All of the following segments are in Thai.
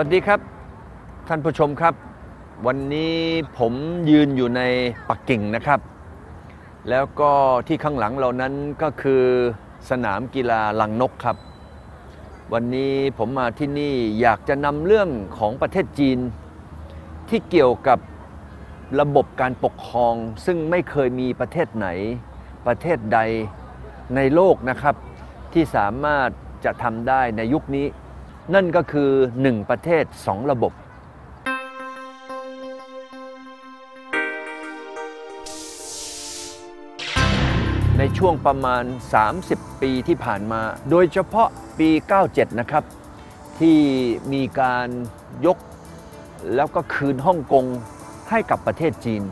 วัสดีครับท่านผู้ชมครับ วันนี้ผมยืนอยู่ในปักกิ่งนะครับ แล้วก็ที่ข้างหลังเรานั้นก็คือสนามกีฬาลังนกครับ วันนี้ผมมาที่นี่อยากจะนำเรื่องของประเทศจีน ที่เกี่ยวกับระบบการปกครอง ซึ่งไม่เคยมีประเทศไหน ประเทศใดในโลกนะครับ ที่สามารถจะทำได้ในยุคนี้ นั่นก็คือ 1 ประเทศ 2 ระบบ ในช่วงประมาณ 30 ปีที่ผ่านมา โดยเฉพาะปี 97 นะครับ ที่มีการยกแล้วก็คืนฮ่องกงให้กับประเทศจีน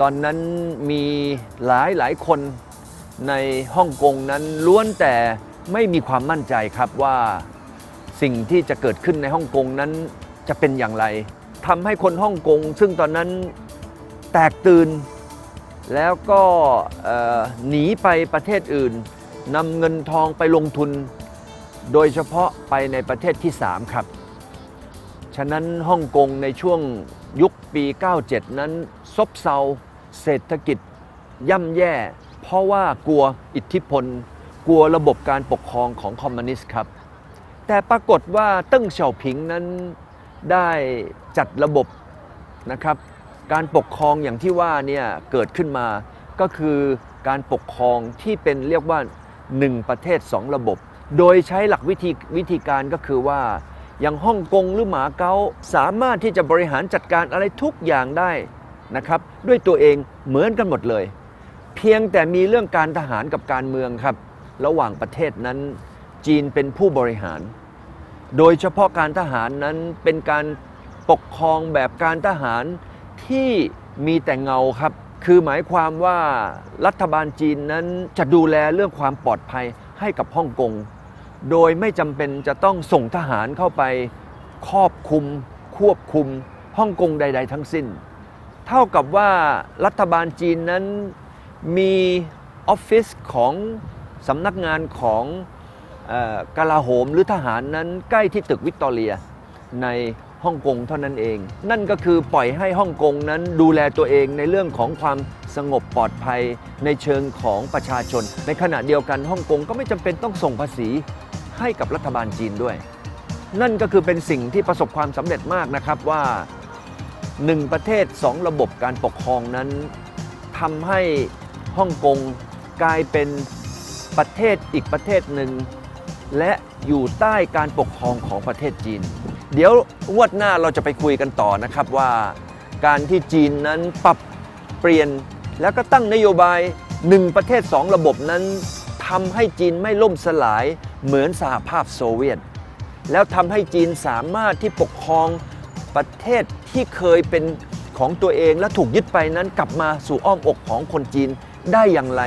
ตอนนั้นมีหลายหลายคนในฮ่องกงนั้นล้วนแต่ไม่มีความมั่นใจครับว่า สิ่งที่จะเกิดขึ้นในฮ่องกงนั้นจะเป็นอย่างไรทำให้คนฮ่องกงซึ่งตอนนั้นแตกตื่น แล้วก็หนีไปประเทศอื่นนำเงินทองไปลงทุน โดยเฉพาะไปในประเทศที่ 3 ครับ ฉะนั้นฮ่องกงในช่วงยุคปี 97 นั้นซบเซาเศรษฐกิจย่ำแย่ เพราะว่ากลัวอิทธิพล กลัวระบบการปกครองของคอมมิวนิสต์ครับ แต่ปรากฏว่าเติ้งเฉาผิงนั้นได้จัดระบบนะครับการปกครองอย่างที่ว่าเนี่ยเกิดขึ้นมาก็คือการปกครองที่เป็นเรียกว่า 1 ประเทศ 2 ระบบ โดยใช้หลักวิธีวิธีการก็คือว่าอย่างฮ่องกงหรือหมาเก๊าสามารถที่จะบริหารจัดการอะไรทุกอย่างได้นะครับด้วยตัวเองเหมือนกันหมดเลย เพียงแต่มีเรื่องการทหารกับการเมืองครับ ระหว่างประเทศนั้น จีนเป็นผู้บริหาร โดยเฉพาะการทหารนั้นเป็นการปกครองแบบการทหารที่มีแต่เงาครับ คือหมายความว่ารัฐบาลจีนนั้นจะดูแลเรื่องความปลอดภัยให้กับฮ่องกง โดยไม่จำเป็นจะต้องส่งทหารเข้าไปครอบคุม ควบคุมฮ่องกงใด ๆ ทั้งสิ้น เท่ากับว่ารัฐบาลจีนนั้นมีออฟฟิศของสำนักงานของ กลาโหมหรือทหารนั้นใกล้ที่ตึกวิกตอเรียในฮ่องกงเท่านั้นเอง นั่นก็คือปล่อยให้ฮ่องกงนั้นดูแลตัวเองในเรื่องของความสงบปลอดภัยในเชิงของประชาชน ในขณะเดียวกันฮ่องกงก็ไม่จำเป็นต้องส่งภาษีให้กับรัฐบาลจีนด้วย นั่นก็คือเป็นสิ่งที่ประสบความสำเร็จมากนะครับว่าหนึ่งประเทศสองระบบการปกครองนั้นทำให้ฮ่องกงกลายเป็นประเทศอีกประเทศหนึ่ง และอยู่ใต้การปกครองของประเทศจีน เดี๋ยววดหน้าเราจะไปคุยกันต่อนะครับว่า การที่จีนนั้นปรับเปลี่ยนแล้วก็ตั้งนโยบายหนึ่งประเทศสองระบบนั้นทำให้จีนไม่ล่มสลายเหมือนสหภาพโซเวียต แล้วทำให้จีนสามารถที่ปกครองประเทศที่เคยเป็นของตัวเองและถูกยึดไปนั้นกลับมาสู่อ้อมอกของคนจีนได้อย่างไร